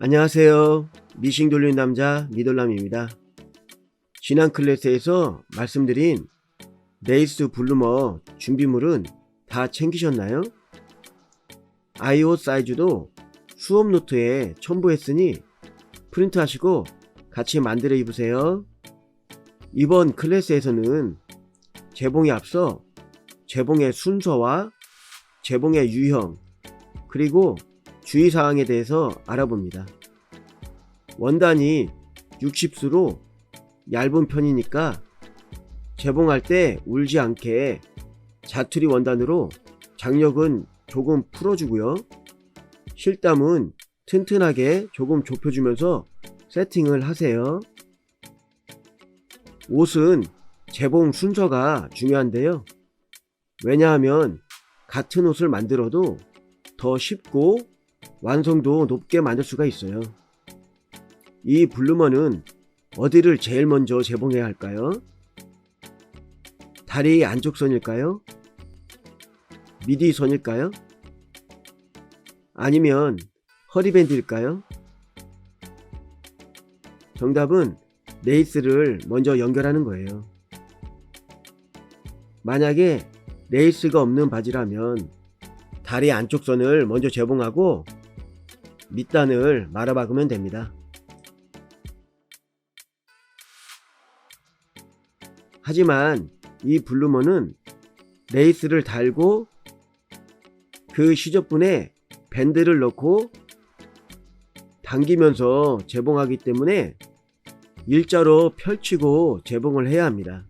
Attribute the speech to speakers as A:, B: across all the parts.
A: 안녕하세요. 미싱 돌리는 남자 미돌남입니다. 지난 클래스에서 말씀드린 레이스 블루머 준비물은 다 챙기셨나요? 아이오 사이즈도 수업 노트에 첨부했으니 프린트하시고 같이 만들어 입으세요. 이번 클래스에서는 재봉에 앞서 재봉의 순서와 재봉의 유형 그리고 주의사항에 대해서 알아봅니다. 원단이 60수로 얇은 편이니까 재봉할 때 울지 않게 자투리 원단으로 장력은 조금 풀어주고요. 실담은 튼튼하게 조금 좁혀주면서 세팅을 하세요. 옷은 재봉 순서가 중요한데요. 왜냐하면 같은 옷을 만들어도 더 쉽고 완성도 높게 만들 수가 있어요. 이 블루머는 어디를 제일 먼저 재봉해야 할까요? 다리 안쪽 선일까요? 미디 선일까요? 아니면 허리밴드일까요? 정답은 레이스를 먼저 연결하는 거예요. 만약에 레이스가 없는 바지라면 다리 안쪽 선을 먼저 재봉하고 밑단을 말아박으면 됩니다. 하지만 이 블루머는 레이스를 달고 그 시접분에 밴드를 넣고 당기면서 재봉하기 때문에 일자로 펼치고 재봉을 해야 합니다.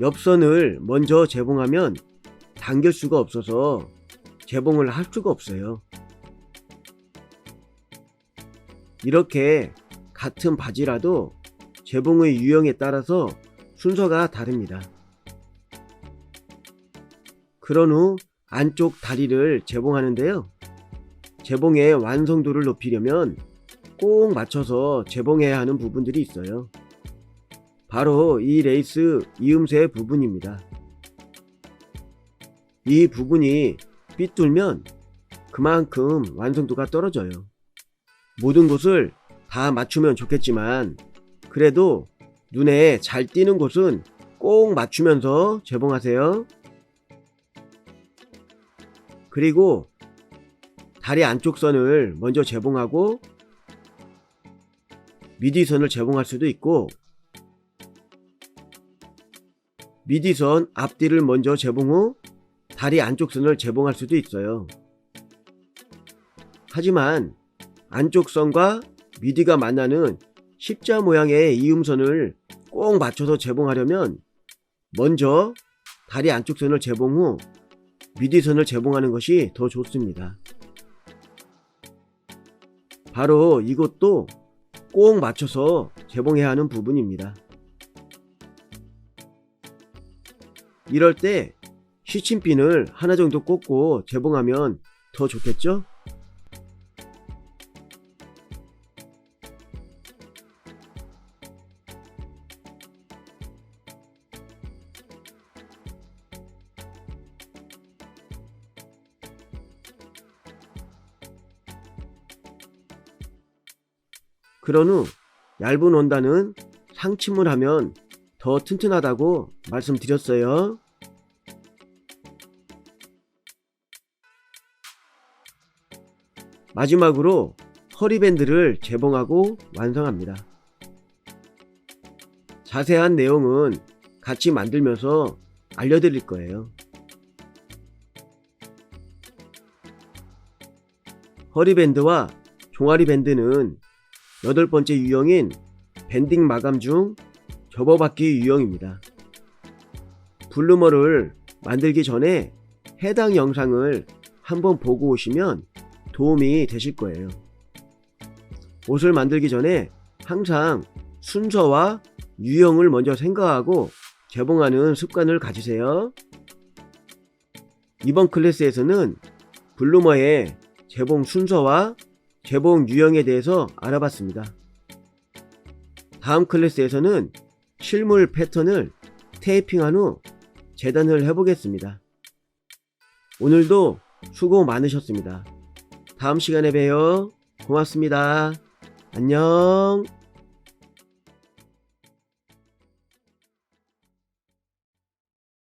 A: 옆선을 먼저 재봉하면 당길 수가 없어서 재봉을 할 수가 없어요. 이렇게 같은 바지라도 재봉의 유형에 따라서 순서가 다릅니다. 그런 후 안쪽 다리를 재봉하는데요. 재봉의 완성도를 높이려면 꼭 맞춰서 재봉해야 하는 부분들이 있어요. 바로 이 레이스 이음새 부분입니다. 이 부분이 삐뚤면 그만큼 완성도가 떨어져요. 모든 곳을 다 맞추면 좋겠지만 그래도 눈에 잘 띄는 곳은 꼭 맞추면서 재봉하세요. 그리고 다리 안쪽 선을 먼저 재봉하고 미디 선을 재봉할 수도 있고 미디 선 앞뒤를 먼저 재봉 후 다리 안쪽 선을 재봉할 수도 있어요. 하지만 안쪽 선과 미디가 만나는 십자 모양의 이음선을 꼭 맞춰서 재봉하려면 먼저 다리 안쪽 선을 재봉 후 미디 선을 재봉하는 것이 더 좋습니다. 바로 이것도 꼭 맞춰서 재봉해야 하는 부분입니다. 이럴 때 시침핀을 하나 정도 꽂고 재봉하면 더 좋겠죠? 그런 후 얇은 원단은 상침을 하면 더 튼튼하다고 말씀드렸어요. 마지막으로 허리밴드를 재봉하고 완성합니다. 자세한 내용은 같이 만들면서 알려드릴 거예요. 허리밴드와 종아리 밴드는 여덟 번째 유형인 밴딩 마감 중 접어받기 유형입니다. 블루머를 만들기 전에 해당 영상을 한번 보고 오시면 도움이 되실 거예요. 옷을 만들기 전에 항상 순서와 유형을 먼저 생각하고 개봉하는 습관을 가지세요. 이번 클래스에서는 블루머의 재봉 순서와 재봉 유형에 대해서 알아봤습니다. 다음 클래스에서는 실물 패턴을 테이핑한 후 재단을 해보겠습니다. 오늘도 수고 많으셨습니다. 다음 시간에 봬요. 고맙습니다. 안녕.